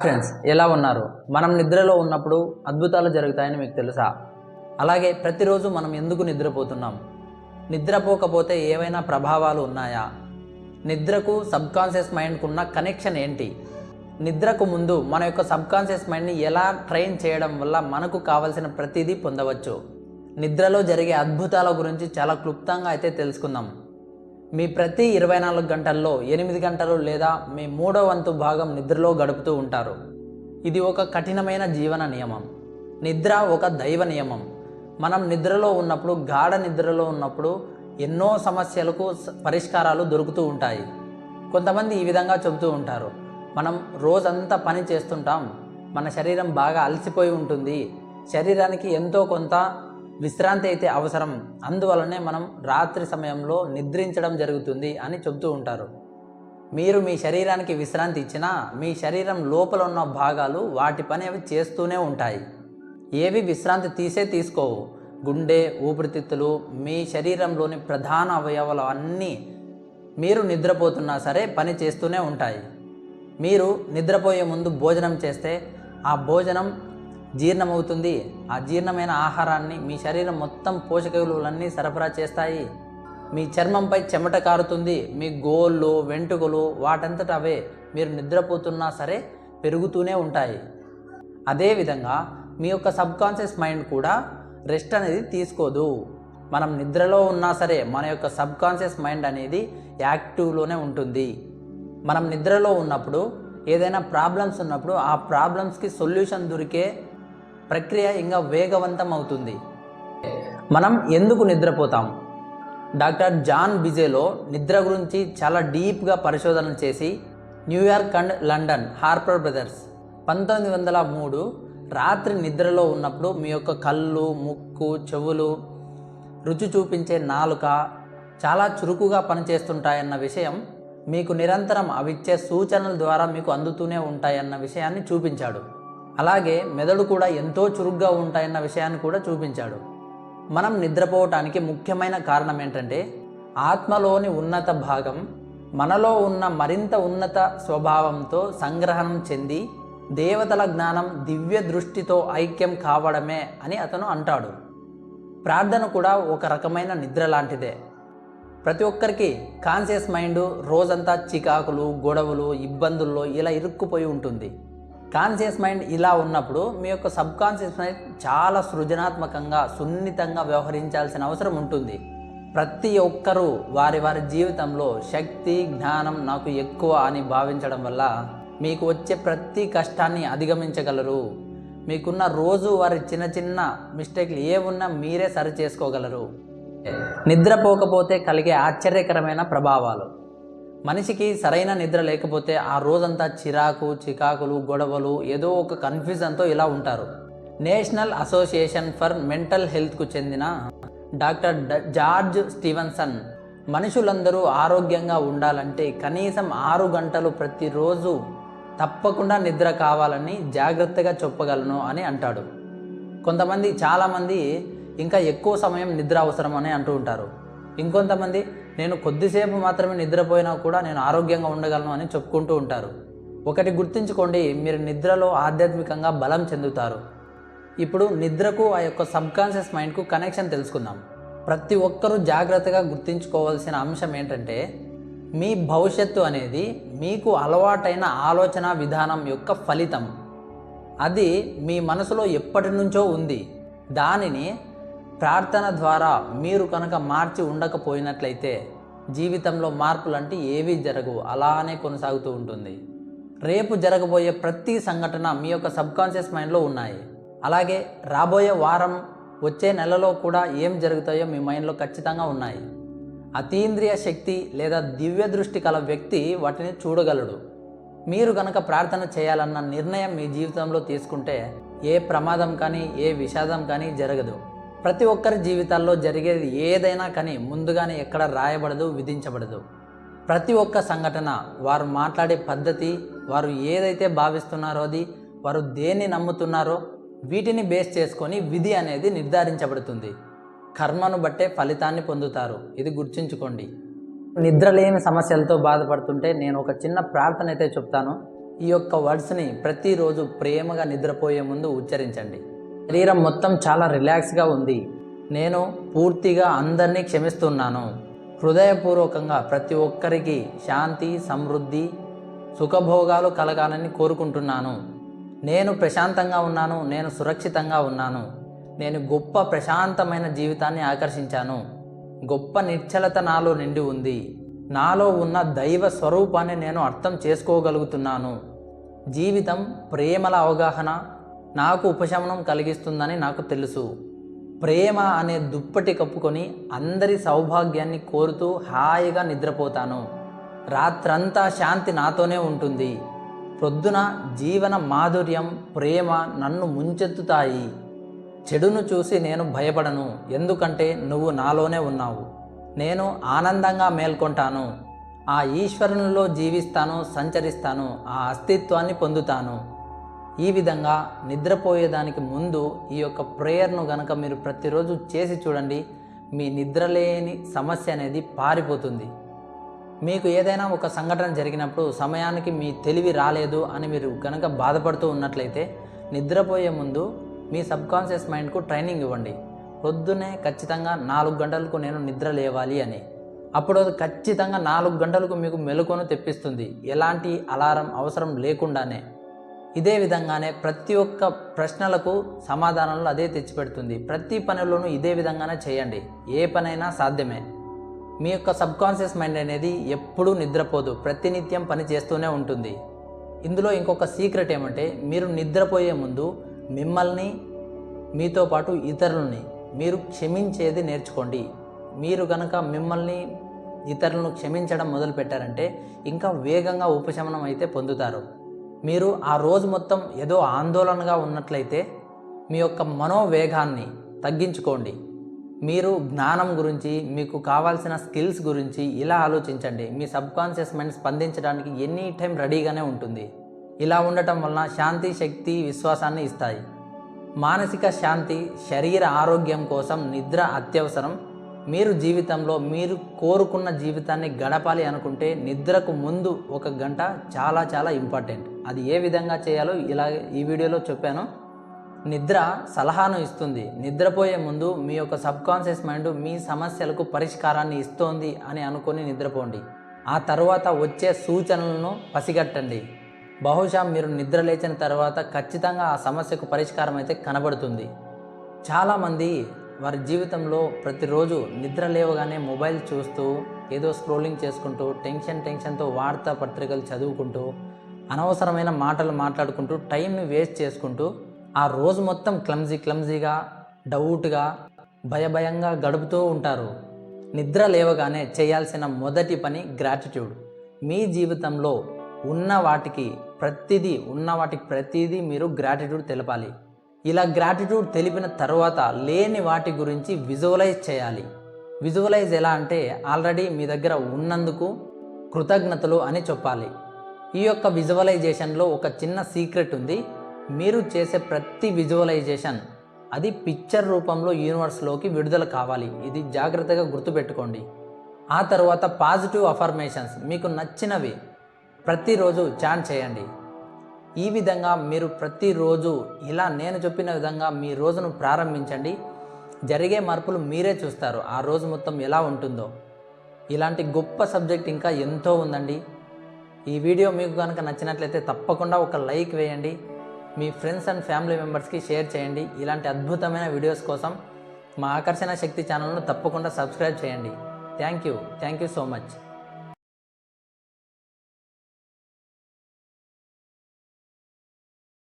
Friends ఎలా ఉన్నారు? మనం నిద్రలో ఉన్నప్పుడు అద్భుతాలు జరుగుతాయని మీకు తెలుసా? అలాగే ప్రతిరోజు మనం ఎందుకు నిద్రపోతున్నాం? నిద్రపోకపోతే ఏవైనా ప్రభావాలు ఉన్నాయా? నిద్రకు సబ్కాన్షియస్ మైండ్కు ఉన్న కనెక్షన్ ఏంటి? నిద్రకు ముందు మన యొక్క సబ్కాన్షియస్ మైండ్ని ఎలా ట్రైన్ చేయడం వల్ల మనకు కావలసిన ప్రతిదీ పొందవచ్చు? నిద్రలో జరిగే అద్భుతాల గురించి చాలా క్లుప్తంగా అయితే తెలుసుకుందాం. మీ ప్రతి ఇరవై నాలుగు గంటల్లో ఎనిమిది గంటలు లేదా మీ మూడో వంతు భాగం నిద్రలో గడుపుతూ ఉంటారు. ఇది ఒక కఠినమైన జీవన నియమం. నిద్ర ఒక దైవ నియమం. మనం నిద్రలో ఉన్నప్పుడు గాఢ నిద్రలో ఉన్నప్పుడు ఎన్నో సమస్యలకు పరిష్కారాలు దొరుకుతూ ఉంటాయి. కొంతమంది ఈ విధంగా చెబుతూ ఉంటారు. మనం రోజంతా పని చేస్తుంటాం. మన శరీరం బాగా అలసిపోయి ఉంటుంది. శరీరానికి ఎంతో కొంత విశ్రాంతి అయితే అవసరం. అందువలనే మనం రాత్రి సమయంలో నిద్రించడం జరుగుతుంది అని చెబుతూ ఉంటారు. మీరు మీ శరీరానికి విశ్రాంతి ఇచ్చినా మీ శరీరం లోపల ఉన్న భాగాలు వాటి పని అవి చేస్తూనే ఉంటాయి. ఏవి విశ్రాంతి తీసే తీసుకోవు. గుండె ఊపిరితిత్తులు మీ శరీరంలోని ప్రధాన అవయవాలు అన్నీ మీరు నిద్రపోతున్నా సరే పని చేస్తూనే ఉంటాయి. మీరు నిద్రపోయే ముందు భోజనం చేస్తే ఆ భోజనం జీర్ణమవుతుంది. ఆ జీర్ణమైన ఆహారాన్ని మీ శరీరం మొత్తం పోషక విలువలన్నీ సరఫరా చేస్తాయి. మీ చర్మంపై చెమట కారుతుంది. మీ గోళ్ళు వెంట్రుకలు వాటంతట అవే మీరు నిద్రపోతున్నా సరే పెరుగుతూనే ఉంటాయి. అదేవిధంగా మీ యొక్క సబ్కాన్షియస్ మైండ్ కూడా రెస్ట్ అనేది తీసుకోదు. మనం నిద్రలో ఉన్నా సరే మన యొక్క సబ్కాన్షియస్ మైండ్ అనేది యాక్టివ్లోనే ఉంటుంది. మనం నిద్రలో ఉన్నప్పుడు ఏదైనా ప్రాబ్లమ్స్ ఉన్నప్పుడు ఆ ప్రాబ్లమ్స్కి సొల్యూషన్ దొరికే ప్రక్రియ ఇంకా వేగవంతం అవుతుంది. మనం ఎందుకు నిద్రపోతాం? డాక్టర్ జాన్ బిజేలో నిద్ర గురించి చాలా డీప్గా పరిశోధన చేసి New York and London Harper Brothers పంతొమ్మిది వందల మూడు రాత్రి నిద్రలో ఉన్నప్పుడు మీ యొక్క కళ్ళు ముక్కు చెవులు రుచి చూపించే నాలుక చాలా చురుకుగా పనిచేస్తుంటాయన్న విషయం మీకు నిరంతరం అవిచ్చే సూచనల ద్వారా మీకు అందుతూనే ఉంటాయన్న విషయాన్ని చూపించాడు. అలాగే మెదడు కూడా ఎంతో చురుగ్గా ఉంటాయన్న విషయాన్ని కూడా చూపించాడు. మనం నిద్రపోవటానికి ముఖ్యమైన కారణం ఏంటంటే ఆత్మలోని ఉన్నత భాగం మనలో ఉన్న మరింత ఉన్నత స్వభావంతో సంగ్రహణం చెంది దేవతల జ్ఞానం దివ్య దృష్టితో ఐక్యం కావడమే అని అతను అంటాడు. ప్రార్థన కూడా ఒక రకమైన నిద్ర లాంటిదే. ప్రతి ఒక్కరికి కాన్షియస్ మైండ్ రోజంతా చికాకులు గొడవలు ఇబ్బందుల్లో ఇలా ఇరుక్కుపోయి ఉంటుంది. కాన్షియస్ మైండ్ ఇలా ఉన్నప్పుడు మీ యొక్క సబ్ కాన్షియస్ మైండ్ చాలా సృజనాత్మకంగా సున్నితంగా వ్యవహరించాల్సిన అవసరం ఉంటుంది. ప్రతి ఒక్కరూ వారి వారి జీవితంలో శక్తి జ్ఞానం నాకు ఎక్కువ అని భావించడం వల్ల మీకు వచ్చే ప్రతి కష్టాన్ని అధిగమించగలరు. మీకున్న రోజు వారి చిన్న చిన్న మిస్టేక్లు ఏమున్నా మీరే సరి చేసుకోగలరు. నిద్రపోకపోతే కలిగే ఆశ్చర్యకరమైన ప్రభావాలు. మనిషికి సరైన నిద్ర లేకపోతే ఆ రోజంతా చిరాకు చికాకులు గొడవలు ఏదో ఒక కన్ఫ్యూజన్తో ఇలా ఉంటారు. నేషనల్ అసోసియేషన్ ఫర్ మెంటల్ హెల్త్కు చెందిన డాక్టర్ జార్జ్ స్టీవెన్సన్ మనుషులందరూ ఆరోగ్యంగా ఉండాలంటే కనీసం ఆరు గంటలు ప్రతిరోజు తప్పకుండా నిద్ర కావాలని జాగ్రత్తగా చెప్పగలను అని అంటాడు. కొంతమంది చాలామంది ఇంకా ఎక్కువ సమయం నిద్ర అవసరం అని అంటూ ఉంటారు. ఇంకొంతమంది నేను కొద్దిసేపు మాత్రమే నిద్రపోయినా కూడా నేను ఆరోగ్యంగా ఉండగలను అని చెప్పుకుంటూ ఉంటారు. ఒకటి గుర్తుంచుకోండి మీరు నిద్రలో ఆధ్యాత్మికంగా బలం చెందుతారు. ఇప్పుడు నిద్రకు ఆ యొక్క సబ్కాన్షియస్ మైండ్కు కనెక్షన్ తెలుసుకుందాం. ప్రతి ఒక్కరూ జాగ్రత్తగా గుర్తుంచుకోవాల్సిన అంశం ఏంటంటే మీ భవిష్యత్తు అనేది మీకు అలవాటైన ఆలోచన విధానం యొక్క ఫలితం. అది మీ మనసులో ఎప్పటి నుంచో ఉంది. దానిని ప్రార్థన ద్వారా మీరు కనుక మార్చి ఉండకపోయినట్లయితే జీవితంలో మార్పులు అంటే ఏవీ జరగవు. అలానే కొనసాగుతూ ఉంటుంది. రేపు జరగబోయే ప్రతి సంఘటన మీ యొక్క సబ్కాన్షియస్ మైండ్లో ఉన్నాయి. అలాగే రాబోయే వారం వచ్చే నెలలో కూడా ఏం జరుగుతాయో మీ మైండ్లో ఖచ్చితంగా ఉన్నాయి. అతీంద్రియ శక్తి లేదా దివ్య దృష్టి కల వ్యక్తి వాటిని చూడగలడు. మీరు కనుక ప్రార్థన చేయాలన్న నిర్ణయం మీ జీవితంలో తీసుకుంటే ఏ ప్రమాదం కానీ ఏ విషాదం కానీ జరగదు. ప్రతి ఒక్కరి జీవితాల్లో జరిగేది ఏదైనా కానీ ముందుగానే ఎక్కడ రాయబడదు విధించబడదు. ప్రతి ఒక్క సంఘటన వారు మాట్లాడే పద్ధతి వారు ఏదైతే భావిస్తున్నారో అది వారు దేన్ని నమ్ముతున్నారో వీటిని బేస్ చేసుకొని విధి అనేది నిర్ధారించబడుతుంది. కర్మను బట్టే ఫలితాన్ని పొందుతారు. ఇది గుర్తుంచుకోండి. నిద్రలేని సమస్యలతో బాధపడుతుంటే నేను ఒక చిన్న ప్రార్థన అయితే చెప్తాను. ఈ యొక్క వర్డ్స్ని ప్రతిరోజు ప్రేమగా నిద్రపోయే ముందు ఉచ్చరించండి. శరీరం మొత్తం చాలా రిలాక్స్గా ఉంది. నేను పూర్తిగా అందరినీ క్షమిస్తున్నాను. హృదయపూర్వకంగా ప్రతి ఒక్కరికి శాంతి సమృద్ధి సుఖభోగాలు కలగాలని కోరుకుంటున్నాను. నేను ప్రశాంతంగా ఉన్నాను నేను సురక్షితంగా ఉన్నాను. నేను గొప్ప ప్రశాంతమైన జీవితాన్ని ఆకర్షించాను. గొప్ప నిశ్చలత నాలో నిండి ఉంది. నాలో ఉన్న దైవ స్వరూపాన్ని నేను అర్థం చేసుకోగలుగుతున్నాను. జీవితం ప్రేమల అవగాహన నాకు ఉపశమనం కలిగిస్తుందని నాకు తెలుసు. ప్రేమ అనే దుప్పటి కప్పుకొని అందరి సౌభాగ్యాన్ని కోరుతూ హాయిగా నిద్రపోతాను. రాత్రంతా శాంతి నాతోనే ఉంటుంది. ప్రొద్దున జీవన మాధుర్యం ప్రేమ నన్ను ముంచెత్తుతాయి. చెడును చూసి నేను భయపడను. ఎందుకంటే నువ్వు నాలోనే ఉన్నావు. నేను ఆనందంగా మేల్కొంటాను. ఆ ఈశ్వరునిలో జీవిస్తాను సంచరిస్తాను. ఆ అస్తిత్వాన్ని పొందుతాను. ఈ విధంగా నిద్రపోయేదానికి ముందు ఈ యొక్క ప్రేయర్ను గనక మీరు ప్రతిరోజు చేసి చూడండి మీ నిద్రలేని సమస్య అనేది పారిపోతుంది. మీకు ఏదైనా ఒక సంఘటన జరిగినప్పుడు సమయానికి మీ తెలివి రాలేదు అని మీరు కనుక బాధపడుతూ ఉన్నట్లయితే నిద్రపోయే ముందు మీ సబ్కాన్షియస్ మైండ్కు ట్రైనింగ్ ఇవ్వండి. పొద్దునే ఖచ్చితంగా నాలుగు గంటలకు నేను నిద్ర లేవాలి అని. అప్పుడు అది ఖచ్చితంగా నాలుగు గంటలకు మీకు మెలకును తెప్పిస్తుంది. ఎలాంటి అలారం అవసరం లేకుండానే. ఇదే విధంగానే ప్రతి ఒక్క ప్రశ్నలకు సమాధానాలు అదే తెచ్చిపెడుతుంది. ప్రతి పనిలోనూ ఇదే విధంగానే చేయండి. ఏ పనైనా సాధ్యమే. మీ యొక్క సబ్కాన్షియస్ మైండ్ అనేది ఎప్పుడూ నిద్రపోదు. ప్రతినిత్యం పని చేస్తూనే ఉంటుంది. ఇందులో ఇంకొక సీక్రెట్ ఏమంటే మీరు నిద్రపోయే ముందు మిమ్మల్ని మీతో పాటు ఇతరులని మీరు క్షమించేది నేర్చుకోండి. మీరు కనుక మిమ్మల్ని ఇతరులను క్షమించడం మొదలు పెట్టారంటే ఇంకా వేగంగా ఉపశమనం అయితే పొందుతారు. మీరు ఆ రోజు మొత్తం ఏదో ఆందోళనగా ఉన్నట్లయితే మీ యొక్క మనోవేగాన్ని తగ్గించుకోండి. మీరు జ్ఞానం గురించి మీకు కావాల్సిన స్కిల్స్ గురించి ఇలా ఆలోచించండి. మీ సబ్కాన్షియస్ మైండ్ స్పందించడానికి ఎనీ టైం రెడీగానే ఉంటుంది. ఇలా ఉండటం వలన శాంతి శక్తి విశ్వాసాన్ని ఇస్తాయి. మానసిక శాంతి శరీర ఆరోగ్యం కోసం నిద్ర అత్యవసరం. మీరు జీవితంలో మీరు కోరుకున్న జీవితాన్ని గడపాలి అనుకుంటే నిద్రకు ముందు ఒక గంట చాలా చాలా ఇంపార్టెంట్. అది ఏ విధంగా చేయాలో ఇలా ఈ వీడియోలో చెప్పాను. నిద్ర సలహాను ఇస్తుంది. నిద్రపోయే ముందు మీ యొక్క సబ్కాన్షియస్ మైండ్ మీ సమస్యలకు పరిష్కారాన్ని ఇస్తోంది అని అనుకొని నిద్రపోండి. ఆ తర్వాత వచ్చే సూచనలను పసిగట్టండి. బహుశా మీరు నిద్ర లేచిన తర్వాత ఖచ్చితంగా ఆ సమస్యకు పరిష్కారం అయితే కనబడుతుంది. చాలామంది వారి జీవితంలో ప్రతిరోజు నిద్ర లేవగానే మొబైల్ చూస్తూ ఏదో స్క్రోలింగ్ చేసుకుంటూ టెన్షన్ టెన్షన్తో వార్తా పత్రికలు చదువుకుంటూ అనవసరమైన మాటలు మాట్లాడుకుంటూ టైంని వేస్ట్ చేసుకుంటూ ఆ రోజు మొత్తం క్లమ్జీ క్లమ్జీగా డౌట్గా భయభయంగా గడుపుతూ ఉంటారు. నిద్ర లేవగానే చేయాల్సిన మొదటి పని గ్రాటిట్యూడ్ మీ జీవితంలో ఉన్న వాటికి ప్రతిదీ ఉన్న వాటికి ప్రతిదీ మీరు గ్రాటిట్యూడ్ తెలపాలి. ఇలా గ్రాటిట్యూడ్ తెలిపిన తర్వాత లేని వాటి గురించి విజువలైజ్ చేయాలి. విజువలైజ్ ఎలా అంటే ఆల్రెడీ మీ దగ్గర ఉన్నందుకు కృతజ్ఞతలు అని చెప్పాలి. ఈ యొక్క విజువలైజేషన్లో ఒక చిన్న సీక్రెట్ ఉంది. మీరు చేసే ప్రతి విజువలైజేషన్ అది పిక్చర్ రూపంలో యూనివర్స్లోకి విడుదల కావాలి. ఇది జాగ్రత్తగా గుర్తుపెట్టుకోండి. ఆ తర్వాత పాజిటివ్ అఫర్మేషన్స్ మీకు నచ్చినవి ప్రతిరోజు చాన్ చేయండి. ఈ విధంగా మీరు ప్రతిరోజు ఇలా నేను చెప్పిన విధంగా మీ రోజును ప్రారంభించండి. జరిగే మార్పులు మీరే చూస్తారు. ఆ రోజు మొత్తం ఎలా ఉంటుందో. ఇలాంటి గొప్ప సబ్జెక్ట్ ఇంకా ఎంతో ఉందండి. ఈ వీడియో మీకు కనుక నచ్చినట్లయితే తప్పకుండా ఒక లైక్ వేయండి. మీ ఫ్రెండ్స్ అండ్ ఫ్యామిలీ మెంబర్స్కి షేర్ చేయండి. ఇలాంటి అద్భుతమైన వీడియోస్ కోసం మా ఆకర్షణ శక్తి ఛానల్ను తప్పకుండా సబ్స్క్రైబ్ చేయండి. Thank you. Thank you so much.